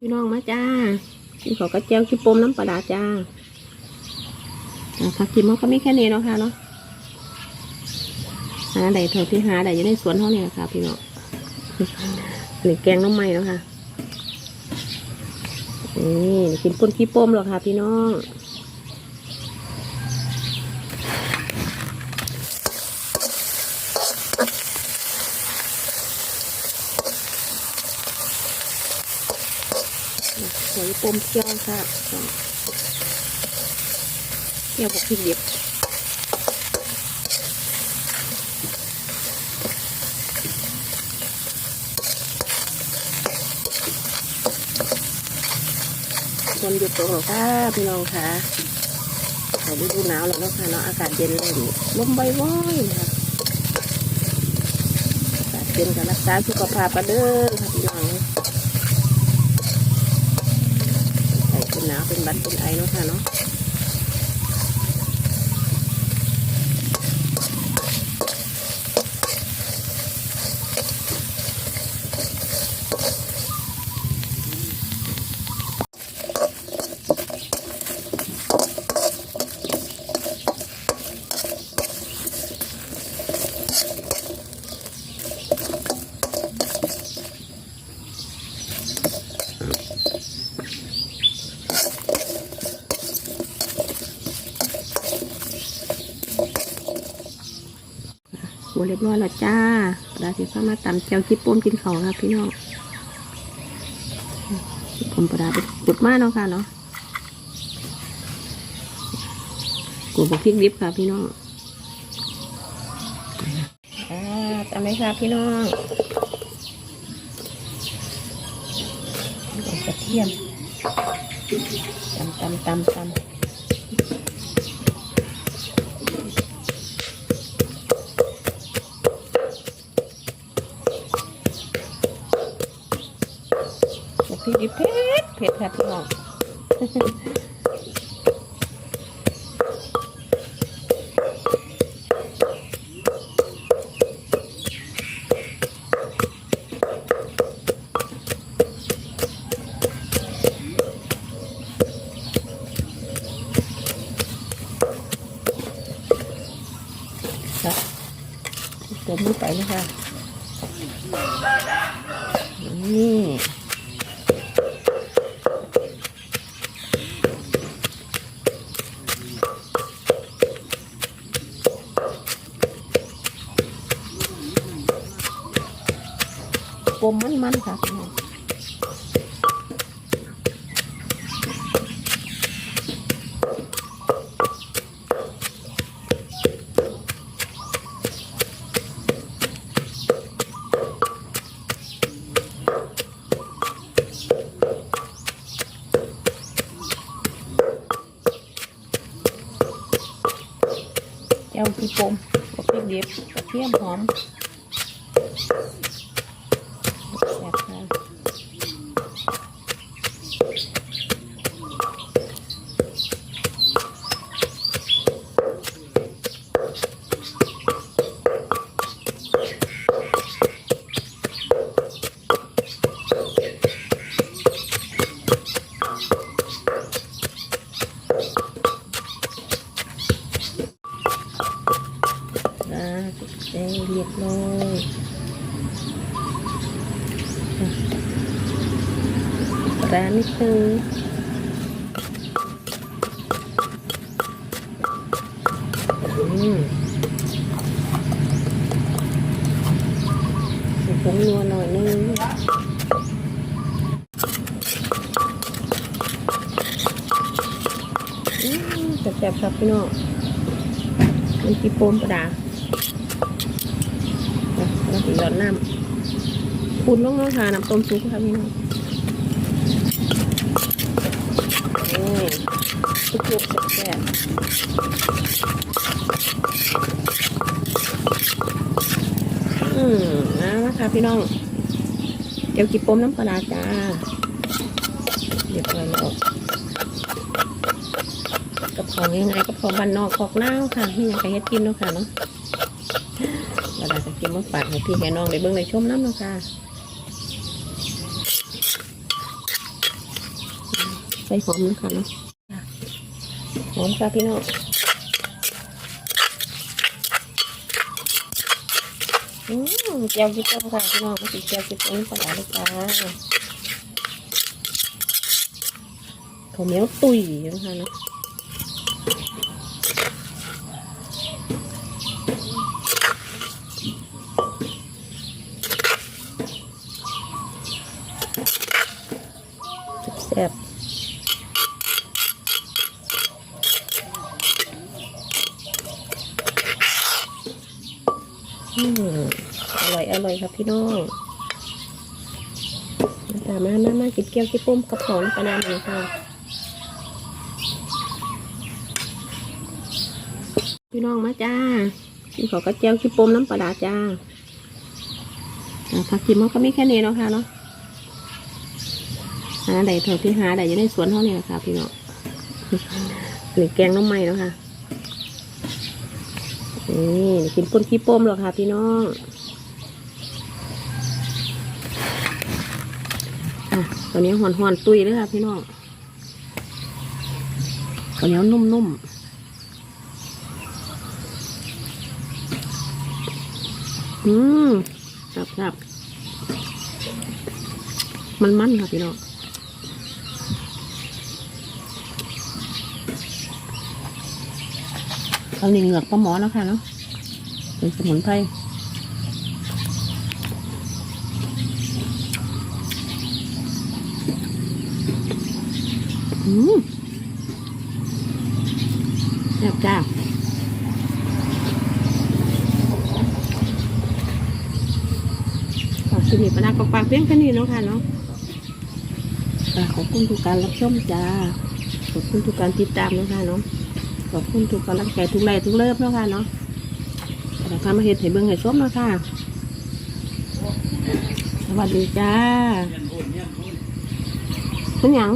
พี่น้องมาจ้ากินขอกระเจียวขี้ปมน้ำปลาร้าจ้าอ่าผักกินมันก็ไม่แค่นี้เนาะค่ะเนาะหาใดเถอะที่หาใดอยู่ในสวนเท่านี้นะค่ะพี่น้องหรือแกงน้ำไม้เนาะค่ะนี่กินปนขี้ปมหรอกค่ะ พี่น้อง หอยปมเคี่ยวค่ะเคี่ยวกับพริกดิบคนหยุดตกหรอกค่ะพี่น้องค่ะในฤดูหนาวแล้วนะค่ะเนาะอากาศเย็นเลยลมใบว้อยๆนะคะอากาศเย็นกับรักษาสุขภาพกันเด้อค่ะพี่น้องใส่เป็น หนาวเป็นบัดเป็นไอเนาะค่ะเนาะ หัวเรียบร้อยแล้วจ้าดาสิฟ้ามาตำแก้วจิป้มกินเขาครับพี่น้องผมประดาไปปุดมากเนาะค่ะเนาะกูบอกพริกดิบค่ะพี่น้องอ่าตำเลยค่ะพี่น้องกระเทียมตำตำตำตำ ผ็ดค่ะพี่น้องเติมมือไปเลยค่ะนี่ ปมมันมันๆค่ะพี่น้องแก้วคือปมกับพริกเดิบกระเทียมหอม อ่าเรียบร้อยร้านนิดนึงอืมใส่ผงนัวหน่อยนึงอืมแซ่บๆครับพี่น้องมันกี่โปมปลา ดาอะแล้วถึงหยอดน้ำคุณลงน้องทาน้ำต้มซุปครับพี่น้องนี่ทุกแซ่บอืมนะนะคะพี่น้อง เดี๋ยวกี่ปมน้ำปลาจ้าเรียบร้อยแล้วกับของยังไงกับของบ้านนอกของหน้าค่ะที่ยังไงเฮ็ดกินเนาะค่ะเนาะ เวลาจะกินมาฝากให้พี่ให้น้องได้เบิ่งได้ชมน้ำเนาะค่ะใส่หอมนะคะเนาะหอมค่ะพี่น้องอืมเจียวกิ๊บต้มค่ะพี่น้องมาสิเจียวกิ๊บต้มปลาเลยจ้าข้าวเหนียวตุ๋ยนะคะเนาะแซ่บอืมอร่อยอร่อยครับพี่น้องมาตามมามามากินเกี๊ยวกินปุ้มกับของปลาน้ำเลยค่ะ พี่น้องมาจ้ากินขาวกระเจียวขี้ปมน้ำปลาร้าจ้าอ่าผักกิมมันก็มีแค่นี้เนาะค่ะเนาะ หาใดเถอะที่หาใดอยู่ในสวนเท่านี้แหละค่ะพี่น้องหรือแกงน้ำไม้เนาะค่ะนี่กินปนขี้ป้มหรอกค่ะ พี่น้องอะตอนนี้หอนหอนตุยเลยค่ะ พี่น้องตอนนี้นุ่มๆอืมครับครับมันมันค่ะพี่น้อง เอาหนึ่งเหงือกปลาหมอแล้วค่ะเนาะเป็นสมุนไพรอืมแซ่บจ้าขอบคุณปนักปากเพียงแค่นี้เนาะค่ะเนาะขอบคุณทุกการรับชมจ้า ขอบคุณทุกการติดตามเนาะค่ะเนาะ ขอบคุณทุกกำลังใจทุกไลค์ทุกเลิฟเนาะค่ะเนาะแต่ถ้ามาเห็นให้เบิ้งให้ชมเนาะค่ะ สวัสดีจ้าเป็นหยัง